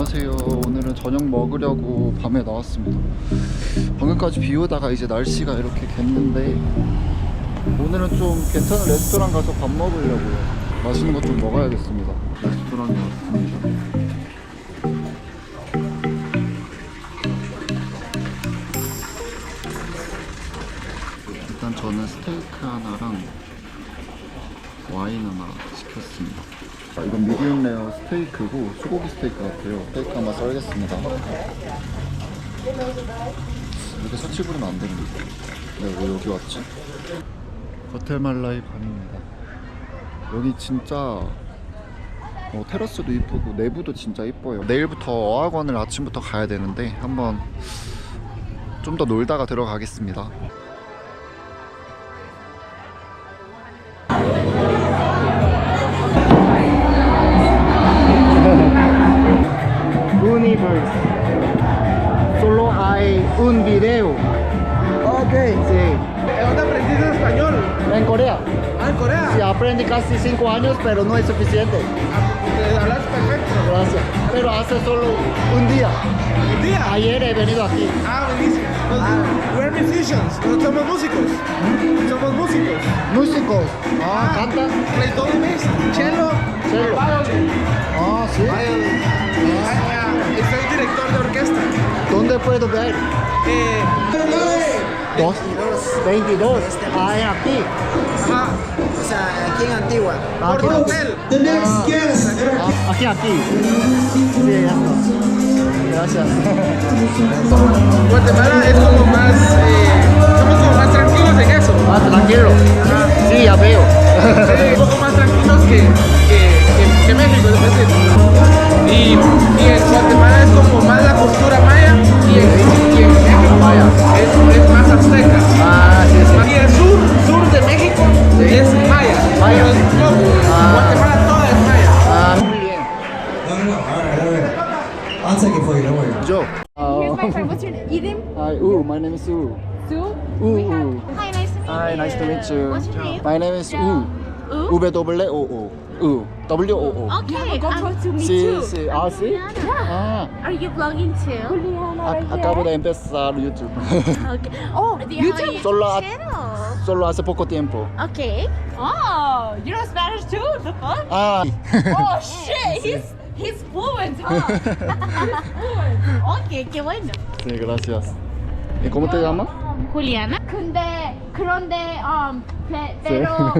안녕하세요. 오늘은 저녁 먹으려고 밤에 나왔습니다. 방금까지 비 오다가 이제 날씨가 이렇게 됐는데 오늘은 좀 괜찮은 레스토랑 가서 밥 먹으려고요. 맛있는 것 좀 먹어야겠습니다. 레스토랑에 왔습니다. 일단 저는 스테이크 하나랑 와인 하나 시켰습니다. 자, 이건 미디움 레어 스테이크고 소고기 스테이크 같아요. 스테이크 한번 썰겠습니다. 이렇게 서치 부리면 안 되는데. 내가 왜 여기 왔지? 거텔말라의 밤입니다. 여기 진짜 어, 테라스도 이쁘고 내부도 진짜 이뻐요. 내일부터 어학원을 아침부터 가야 되는데 한번 좀 더 놀다가 들어가겠습니다. Corea. Ah, en Corea. Sí, aprendí casi cinco años, pero no es suficiente. Ah, Hablas perfecto. Gracias. Pero hace solo un día. ¿Un día? Ayer he venido aquí. Ah, buenísimo. Nos- We're musicians. Somos músicos. Somos músicos. Músicos. Ah, cantan. Play double bass, cello, Cello. Ah, sí. Violin. Ah, Soy director de orquesta. ¿Dónde puedo ver? Eh, Dos. 22. Ah, es aquí. ajá. O sea, aquí en Antigua. Ah, Por aquí. hotel. Ah, aquí, aquí. Sí, ya está. Gracias. Guatemala es como más. eh, somos como más tranquilos en eso. Ah, tranquilo. Sí, ya veo. Sí, un poco más tranquilos que, que, que- que México, es decir. Y, y en Guatemala es como más la cultura maya y en, y en México Maya. Es, es más azteca. Ah, sí, sí. Y el sur, sur de México es maya. Maya. Pero es poco. Ah. Guatemala toda es maya. Ah, muy bien. No, no, no. All right, all right. I'll take it for you. Don't worry. Yo. Here's my friend. What's your name? Hi, Ooh, my name is U. Sue? Ooh, We have-. Hi, nice to meet Hi, you. nice to meet you. What's your name? My name is U. Ooh? V W O O. U. W O O. Okay, um, to me Sí, too. sí. Ah, sí. Ah, are you vlogging too? ac- acabo de empezar YouTube. Okay. Oh, do you have a Solo a- channel? Solo hace poco tiempo. Okay. Oh, you know Spanish too? The fuck? Ah. Oh shit, he's he's fluent, huh? Okay, qué bueno. Sí, gracias. ¿Y cómo te llamas? Juliana? 근데 그런데 um pe- pero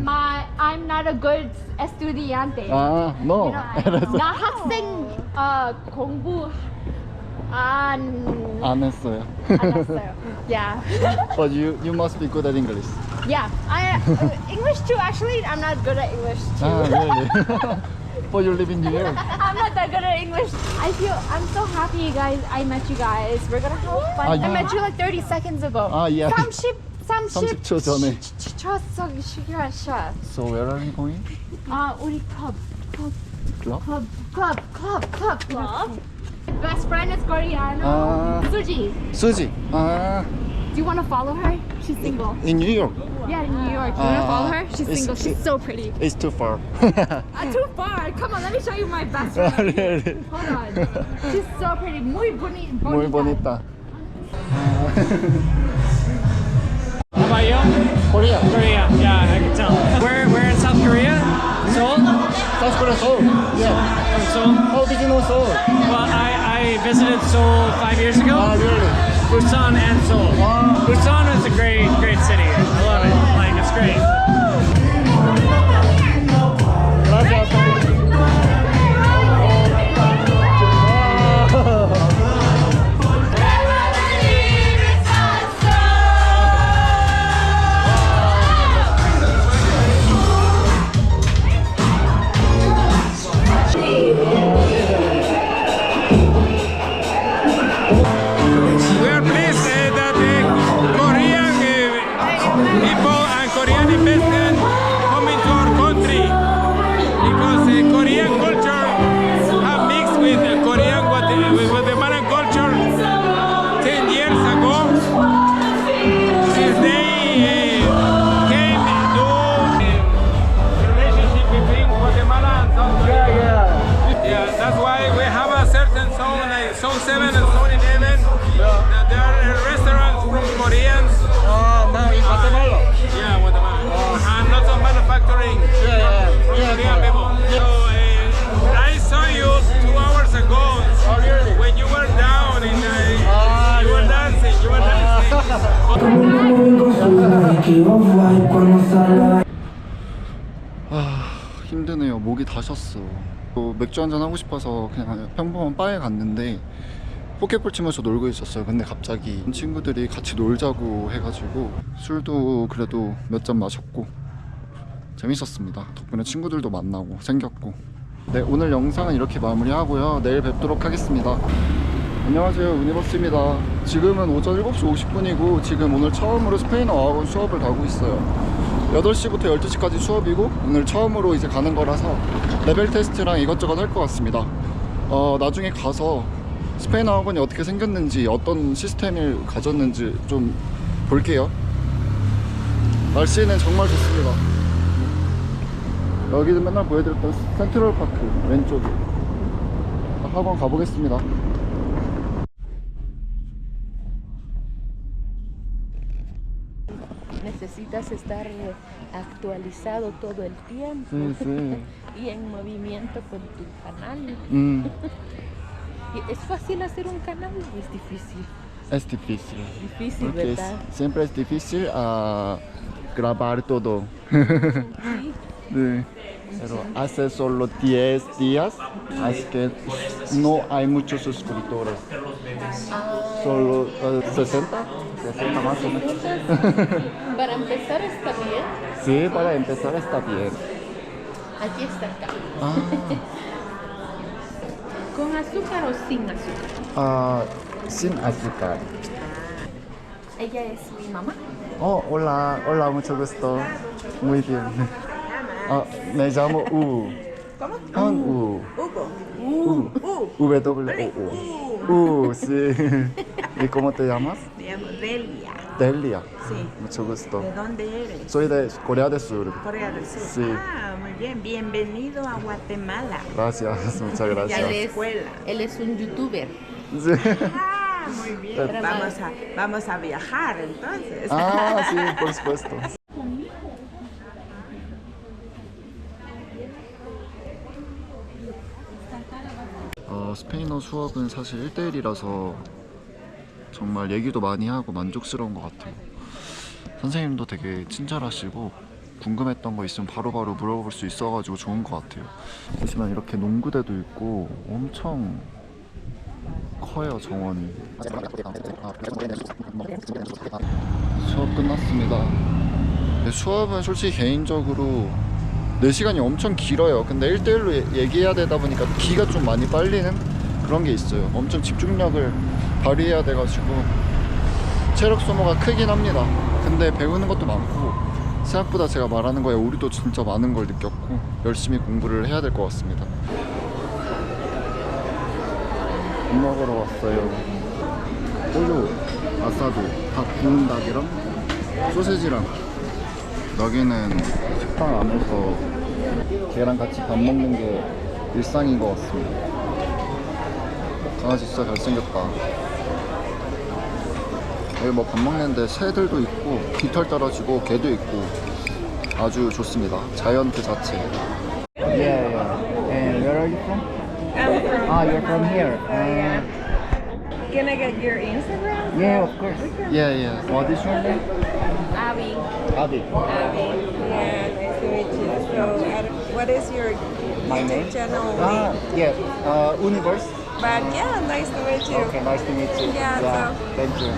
my I'm not a good estudiante. Ah, no. You know, 나 학생 어 공부 안 안 했어요. 안 했어요. Yeah. But you you must be good at English. Yeah, I uh, English too. Actually, I'm not good at English too. Ah, really? But you live in New York. I'm not that good at English. I feel I'm so happy, you guys. I met you guys. We're gonna have fun. Ah, I you- met you like 30 seconds ago. Ah, yeah. 30, 30, 30초 전에. 쳤어, 시간 So where are you going? 아, 우리 club, club, Club? club, club, club, club, club. My best friend is Koreano. Ah. Suji. Suji. Ah, Do you want to follow her? She's single. in New York. Yeah, in New York. You want to Ah, follow her? She's it's- single. She's so pretty. It's too far. Uh, too far. Come on, let me show you my best friend. really? Hold on. She's so pretty. Muy boni Muy bonita. How about you? Korea. Korea. Yeah, I can tell. Where, where in South Korea? Seoul? South Korea, Seoul. Yeah. From Seoul? How did you know Seoul? Well, I, I visited Seoul five years ago. Ah, really? Busan and Seoul. Busan is a great, great city. I love it. Like, it's great. best. 아 힘드네요. 목이 다 쉬었어. 또 맥주 한잔 하고 싶어서 그냥 평범한 바에 갔는데 포켓볼 치면서 놀고 있었어요. 근데 갑자기 친구들이 같이 놀자고 해가지고 술도 그래도 몇 잔 마셨고 재밌었습니다. 덕분에 친구들도 만나고 생겼고. 네 오늘 영상은 이렇게 마무리하고요. 내일 뵙도록 하겠습니다 안녕하세요. 유니버스입니다. 지금은 오전 7시 50분이고 지금 오늘 처음으로 스페인어 어학원 수업을 가고 있어요. 8시부터 12시까지 수업이고 오늘 처음으로 이제 가는 거라서 레벨 테스트랑 이것저것 할 것 같습니다. 어, 나중에 가서 스페인어 학원이 어떻게 생겼는지 어떤 시스템을 가졌는지 좀 볼게요. 날씨는 정말 좋습니다. 여기는 맨날 보여드렸던 센트럴파크 왼쪽에. 학원 가보겠습니다 Estar actualizado todo el tiempo Sí, sí. y en movimiento con tu canal. 음, ¿Y ¿Es fácil hacer un canal o es difícil? es difícil Difícil, porque es- ¿verdad? siempre es difícil ah, grabar todo Sí. 네. Pero hace solo 10 días, así que no hay muchos suscriptores. Solo eh, 60, 60 más o menos. Para empezar está bien. Sí, para empezar está bien. Aquí está acá. Ah, ¿Con azúcar o sin azúcar? ah, sin azúcar. Ella es mi mamá. Oh, hola, hola, mucho gusto. Muy bien. Ah, me llamo U. ¿Cómo? Han U. Hugo. U. W O U. U, sí. ¿Y cómo te llamas? Me llamo Delia. Delia. Sí. Mucho gusto. ¿De dónde eres? Soy de Corea del Sur. Corea del Sur. Sí. Ah, muy bien. Bienvenido a Guatemala. Gracias, muchas Él gracias. es, escuela. él es un youtuber. Sí. Ah, muy bien. Vamos a, vamos a viajar entonces. Ah, sí, por supuesto. 어, 스페인어 수업은 사실 1대1이라서 정말 얘기도 많이 하고 만족스러운 것 같아요. 선생님도 되게 친절하시고 궁금했던 거 있으면 바로바로 물어볼 수 있어가지고 좋은 것 같아요. 하지만 이렇게 농구대도 있고 엄청 커요 정원이. 수업 끝났습니다. 근데 수업은 솔직히 개인적으로 4시간이 엄청 길어요. 근데 1대1로 얘기해야 되다 보니까 기가 좀 많이 빨리는 그런 게 있어요. 엄청 집중력을 발휘해야 돼가지고 체력 소모가 크긴 합니다. 근데 배우는 것도 많고 생각보다 제가 말하는 거에 오류도 진짜 많은 걸 느꼈고 열심히 공부를 해야 될 것 같습니다. 밥 먹으러 왔어요. 호주, 아사도, 닭 구운 닭이랑 소세지랑 여기는 식당 안에서 걔랑 같이 밥 먹는 게 일상인 것 같습니다. 강아지 진짜 잘생겼다. 여기 뭐 밥 먹는데 새들도 있고 깃털 떨어지고 개도 있고 아주 좋습니다. 자연 그 자체. Yeah, yeah. And where are you from? I'm from Ah, you're from here. Can I get your Instagram? yeah, of course. Yeah, yeah. What is your name? Abby. Abby. Abby. What is your My YouTube name? channel? Ah, yeah. Uh, Universe. But yeah, nice to meet you. Okay, nice to meet you. Yeah, so- thank you.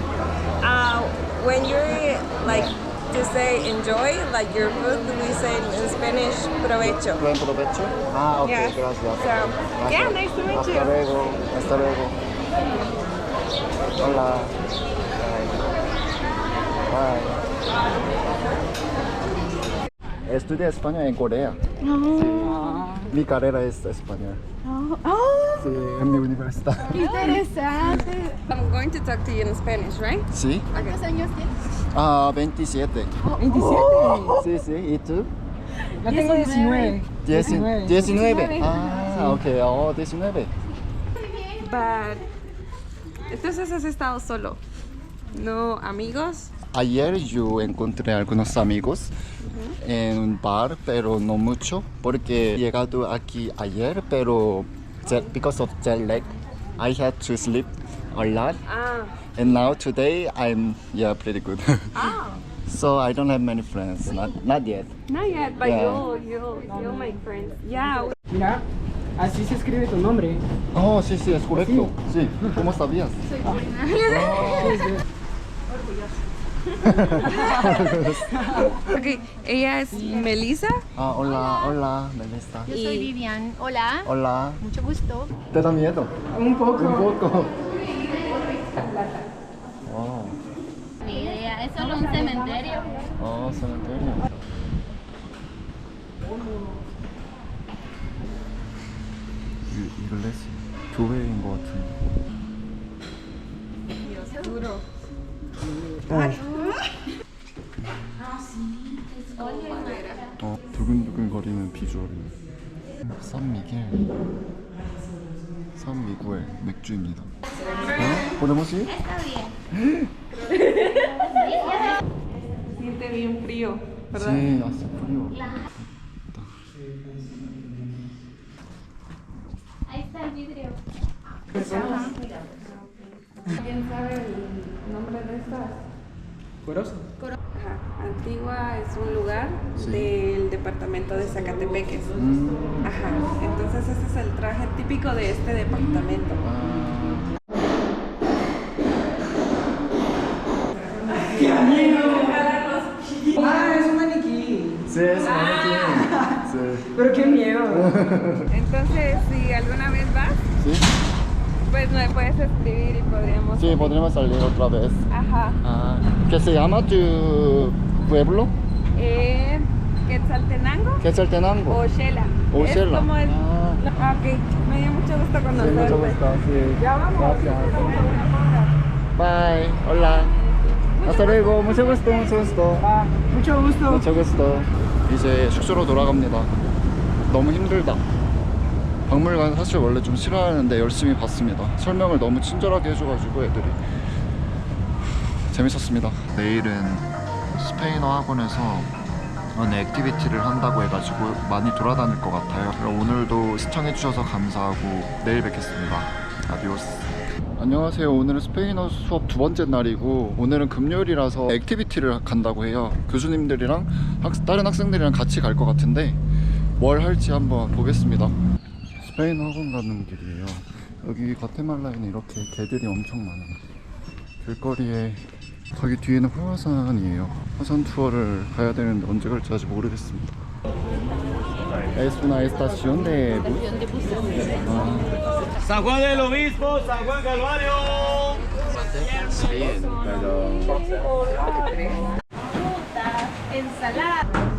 Uh, when you're like to say enjoy, like your food, we say in Spanish provecho. Buen provecho. Ah, ok, Yeah. gracias. So, Gracias. yeah, nice to meet Hasta you. luego. Hasta luego. Hola. Bye. Bye. Estudia español en Corea. Sí. Mi carrera es español. Sí, en mi universidad. Interesante. I'm going to talk to you in Spanish, right? ¿Sí? ¿Cuántos años tienes? Ah, 27. Sí, sí. ¿Y tú? La tengo 19. Dieci- 19. Ah, ok. Oh, 19. But Entonces has estado solo. No amigos. Ayer yo encontré algunos amigos en un bar, pero no mucho, porque he llegado aquí ayer, pero jet, because of jet lag, I had to sleep a lot, Ah. and now today I'm yeah pretty good. Ah. so I don't have many friends, not not yet. Not yet, but Yeah. you'll, you'll, you'll make friends. Yeah. Mira, así se escribe tu nombre. Oh, sí, sí, es correcto. Sí, ¿cómo sabías? Ok, ella es Melissa. Ah, hola, hola, Melissa. Yo soy Vivian. Hola. Hola. Mucho gusto. ¿Te da miedo? Un poco. Un poco. Wow. Ni idea. Es solo un cementerio. 아, cementerio. 이- 이글레스 교회인 것 같은데. 어, 거리는 비주얼이네. 산미겔. 산미구엘 맥주입니다. 어? ¿Podemos ir? Siente bien frío, ¿verdad? Sí, hace frío. Ahí está el vidrio. ¿Quién sabe el nombre de estas? Corozo. Ajá. Antigua es un lugar Sí. del departamento de Zacatepeques. 음, Ajá. Entonces ese es el traje típico de este departamento. 아, Ah, es un maniquí. sí, es maniquí. Sí. Pero qué miedo. Entonces, si alguna vez vas, ¿Sí? pues me puedes escribir y podríamos. Sí, podremos salir otra vez. Ajá. Ah, ¿Qué se llama tu pueblo? Eh, Quetzaltenango Quetzaltenango. o Shela. O Es Shela. como el- Ah. Ah, ok. Me dio mucho gusto Sí, conocerte. mucho gusto. Sí. Ya vamos. Gracias. Bye. Hola. Hasta luego. Mucho gusto. Mucho gusto. Ah, mucho gusto. mucho gusto. 이제 숙소로 돌아갑니다. 너무 힘들다. 박물관 사실 원래 좀 싫어하는데 열심히 봤습니다. 설명을 너무 친절하게 해줘가지고 애들이 재밌었습니다. 내일은 스페인어 학원에서 어느 액티비티를 한다고 해가지고 많이 돌아다닐 것 같아요. 그럼 오늘도 시청해주셔서 감사하고 내일 뵙겠습니다. 아디오스. 안녕하세요. 오늘은 스페인어 수업 두 번째 날이고 오늘은 금요일이라서 액티비티를 간다고 해요. 교수님들이랑 학, 다른 학생들이랑 같이 갈 것 같은데 뭘 할지 한번 보겠습니다. 스페인어 학원 가는 길이에요. 여기 과테말라에는 이렇게 개들이 엄청 많아요. 길거리에 저기 뒤에는 화산이에요. 화산 투어를 가야 되는데 언제 갈지 아직 모르겠습니다. Es una estación de bus. Ah. San Juan del Obispo, San Juan Calvario. Sí, pero Ensalada.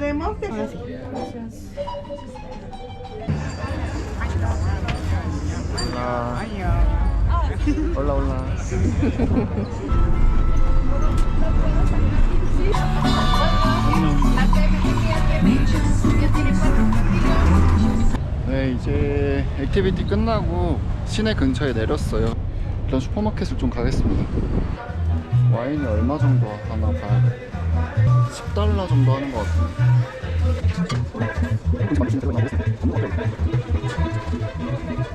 Podemos Hola. Hola, hola. 네, 이제 액티비티 끝나고 시내 근처에 내렸어요. 일단 슈퍼마켓을 좀 가겠습니다. 와인이 얼마 정도 하나 봐야 돼. 10달러 정도 하는 것 같은데.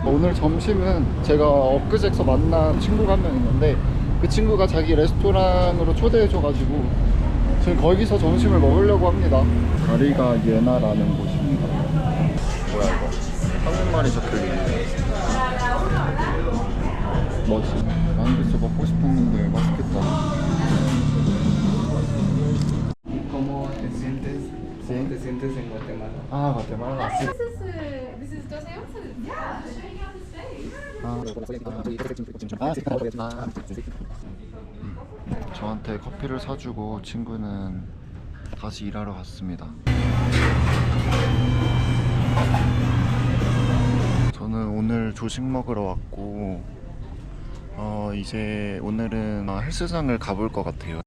오늘 점심은 제가 엊그제서 만난 친구가 한 명 있는데 그 친구가 자기 레스토랑으로 초대해줘가지고 지금 거기서 점심을 먹으려고 합니다. 가리가 예나라는 곳입니다. 뭐야 이거? 한국말이 적혀있네. 뭐지? 진짜 먹고 싶었는데 저한테 커피를 사주고 친구는 다시 일하러 갔습니다. 저는 오늘 조식 먹으러 왔고 어 이제 오늘은 아, 헬스장을 가볼 것 같아요.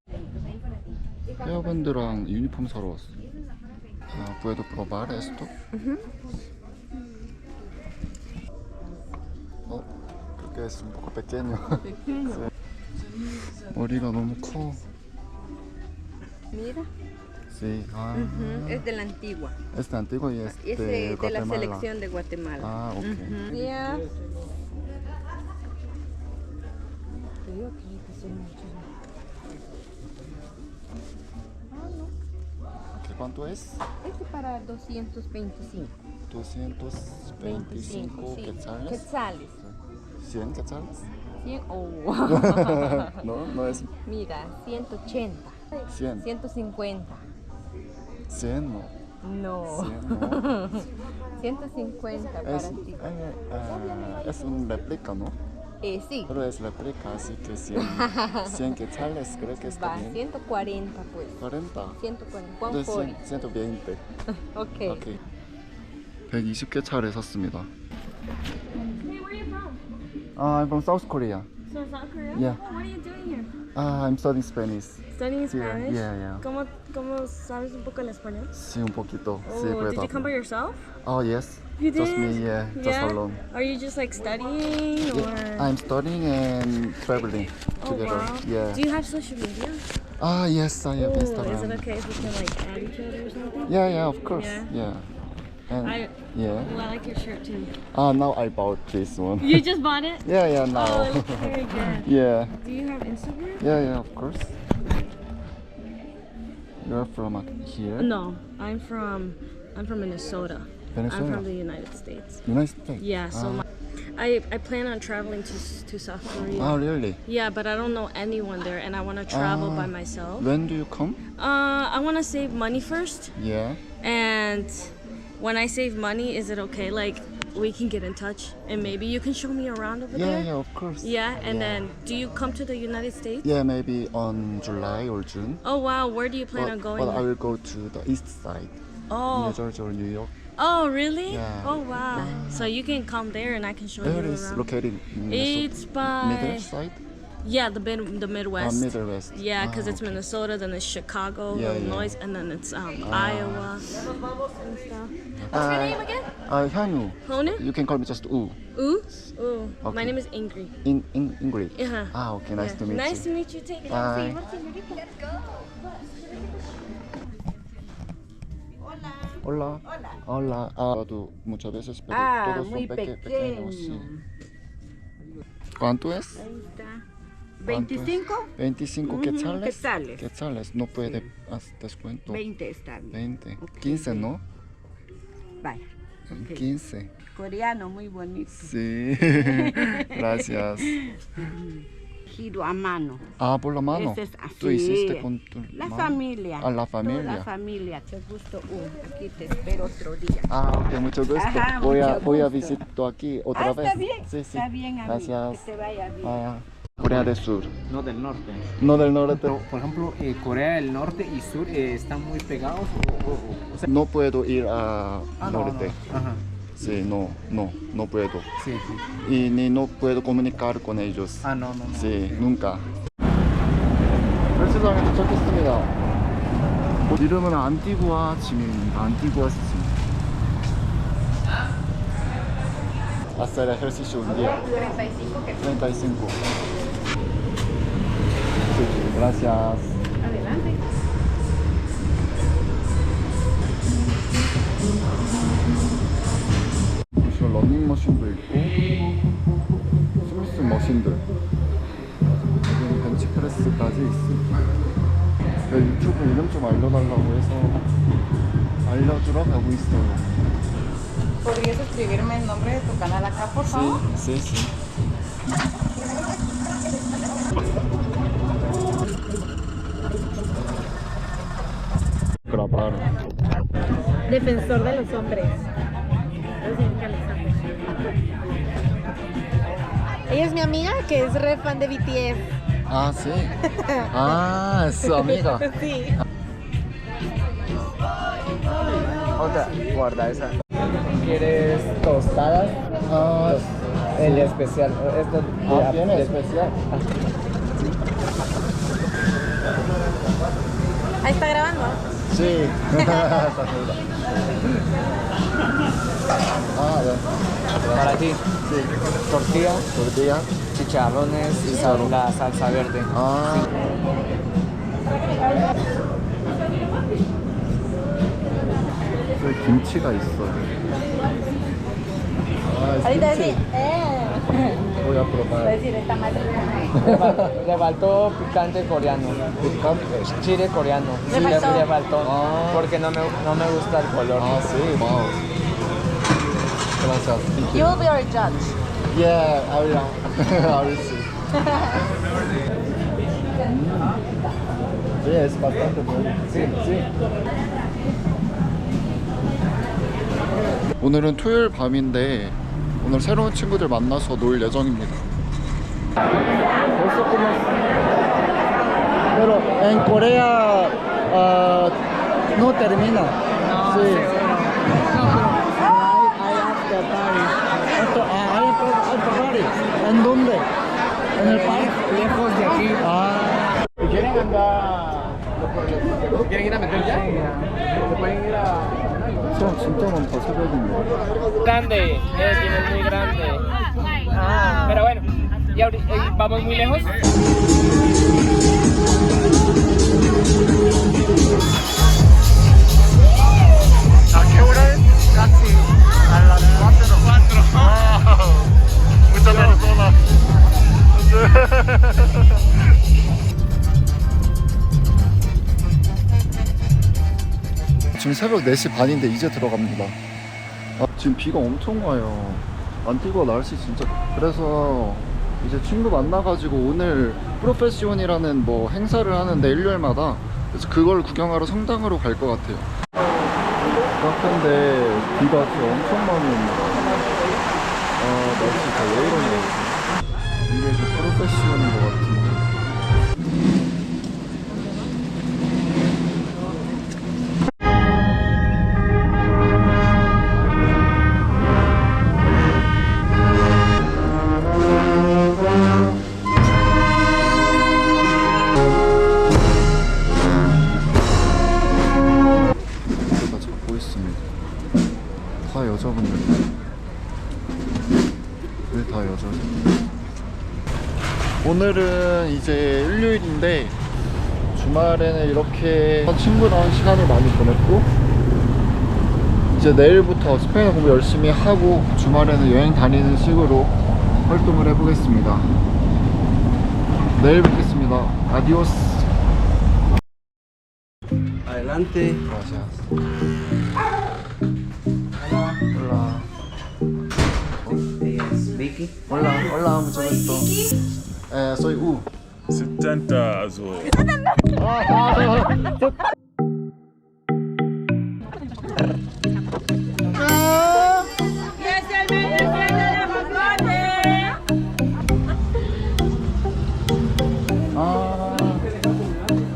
헤어밴드랑 유니폼 사러 왔어. 아, puedo probar? que es un poco pequeño. Pequeño. Sí. No mucho. Mira. Sí. Ah, uh -huh. Es de la antigua. Es de la antigua y es, ah, este, es de, de, de, la selección de Guatemala. Ah, ok. Uh -huh. yeah. ¿Cuánto es? Este para 225. 225 quetzales. Sí. Quetzales. 100 quetzales. 100, oh. no, no es Mira, 180. 100. 150. 100 no. No. 100 no. 150 para Es, ti. eh, ah, es un réplica, ¿no? Eh, sí. Pero es réplica, así que 100, 100 quetzales creo que está Va, bien. 140 pues. 40. 140. One Entonces forty. 100, 120. Ok. 오케이. 120개차를 샀습니다. Hey, where are you from? Uh, I'm from South Korea. So South Korea? Yeah. Oh, what are you doing here? Uh, I'm studying Spanish. Studying Spanish. yeah, yeah. ¿Cómo, ¿Cómo sabes un poco el español? Sí, un poquito. Oh, sí, did you come by yourself? Oh, yes. You Just did? me, yeah. Just Yeah? alone. Are you just like studying or? Yeah, I'm studying and traveling oh together. wow. Yeah. Do you have social media? Ah, yes, I have oh, Instagram. is it okay if we can like add each other or something? Yeah, yeah, of course. Yeah. Yeah. And I- yeah. Oh, I like your shirt too. Ah, now I bought this one. You just bought it? yeah, yeah, now. Oh, it looks very good. yeah. Do you have Instagram? Yeah, yeah, of course. You're from uh, here? No, I'm from I'm from Minnesota. Venezuela. I'm from the United States. United States. Yeah, so Ah. my, I I plan on traveling to to South Korea. Ah, really? Yeah, but I don't know anyone there, and I want to travel Ah. by myself. When do you come? Uh, I want to save money first, Yeah. and when I save money, is it okay? Like we can get in touch, and maybe you can show me around over Yeah, there. yeah, of course. Yeah, and Yeah. then do you come to the United States? Yeah, maybe on July or June. Oh wow, where do you plan but, on going? but I will go to the east side, oh, New Jersey or New York. oh really? Yeah. Oh wow. So you can come there, and I can show Where you is around. located? in Minnesota? It's by middle side. Yeah, the mid the Midwest. Middle West. Yeah, because Ah, it's okay. Minnesota, then it's Chicago, Yeah, yeah. Illinois, and then it's um, Ah. Iowa. What's Uh, your name again? Uh, Hyunwoo. Honu? You can call me just U. Ooh? Ooh. Okay. My name is Ingrid. In in English. Uh-huh. Ah, okay. Nice Yeah. to meet Nice you. Nice to meet you. Take it Bye. Let's go. Hola. Hola. Ah, tú muchas veces, pero Ah, todos muy son peque- pequeño. pequeños. sí. ¿Cuánto es? Ahí está. ¿Cuánto es? 25, 25 Ujú, quetzales. quetzales. Quetzales. No puede hacer descuento. 20 está bien. 20. Ok, 15, ¿no? Vaya. Ok. 15. Coreano, muy bonito. Sí. Gracias. Giro a mano. Ah, por la mano. Ese es así. Tú hiciste con tu La mano. familia. Ah, la Toda familia. la familia. Te gusto. Uh, aquí te espero otro día. Ah, ok, mucho gusto. Ajá, voy, a, mucho voy a gusto. visitar aquí otra ah, vez. está bien. Sí, sí. Está bien, amigo. Gracias. Que te vaya bien. Ah, Corea del Sur. No del norte. No del norte. Pero, por ejemplo, eh, Corea del Norte y Sur eh, están muy pegados. O, o- o- o sea, No puedo ir a ah, no, norte. no. Ajá. Sí, no, no, no puedo. Sí, sí. Y ni no puedo comunicar con ellos. Ah, no, no, no. Sí, nunca. 헬스장에 도착했습니다. 이름은 안티구아 짐입니다. 안티구아 짐. Hacer ejercicio un día. 35. Sí, Gracias. 보시면 러닝머신도 있고 스미스 머신들 여기 벤치프레스까지 있습니다 내 유튜브 이름 좀 알려달라고 해서 알려주러 가고 있어요 ¿Podrías escribirme el nombre de tu canal acá, por favor? Sí, sí, sí. Defensor de los hombres. Ella es mi amiga que es re fan de BTS. Ah, sí. Ah, es su amiga. Sí. Otra, guarda esa. ¿Quieres tostadas? Ah, El especial. Esto Ah, tiene especial. Ahí está grabando. Está segura. ah, ya. para ti. Sí. Tortilla, Tortilla. chicharrones y sal- la salsa verde. 아. 여기 김치가 있어요. 아, sí. Eh. voy a probar. decir, está mal. Le fal- Le faltó picante coreano. Picante. Chile coreano. Le Sí, faltó. le faltó. Ah. Porque no me, no me gusta el color. 아, sí, wow. Gracias. Thank You you. will be our judge. Yeah, I will. I will see. Sí, es bastante bueno. Sí, sí. 오늘은 토요일 밤인데 오늘 새로운 친구들 만나서 놀 예정입니다. 벌써 끝났어. Pero en Corea ah, no termina. sí. Esto, ah, hay otro- otro party. ¿En dónde? En el parque. Lejos de aquí. Ah. ¿Quieren andar? ¿Quieren ir a meter ya? ¿Se pueden ir a.? Son, son todos posibles. Grande, eh, es muy grande. Ah, pero bueno, y ahorita, eh, vamos muy lejos. ¿A qué hora es? Casi a las 4. 4. Muchas gracias, 지금 새벽 4시 반인데 이제 들어갑니다. 아, 지금 비가 엄청 와요. 안 뛰고 날씨 진짜. 그래서 이제 친구 만나가지고 오늘 프로페시온이라는 뭐 행사를 하는데 일요일마다 그래서 그걸 구경하러 성당으로 갈 것 같아요. 카페인데 비가 지금 엄청 많이 옵니다. 아 날씨 다왜 이러냐 오늘은 이제 일요일인데 주말에는 이렇게 친구랑 시간을 많이 보냈고 이제 내일부터 스페인어 공부 열심히 하고 주말에는 여행 다니는 식으로 활동을 해보겠습니다. 내일 뵙겠습니다. 아디오스. Adelante. Gracias. Hola. Vicky. Hola, hola, mucho gusto. Eh, soy U. 70 azul. Ah,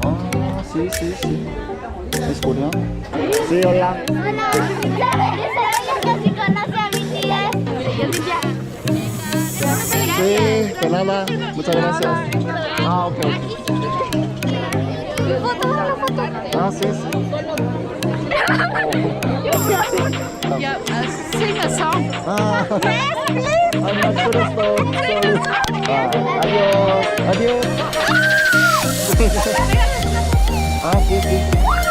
ah, sí, sí, sí. ¿Es coreano? Sí, hola. Hola. Casi conoce a BTS. Sí, de nada. Muchas gracias. Ah, ok. Ah, sí, sí. Yeah, sing a song. Ah, adiós. Adiós. ah, sí, sí.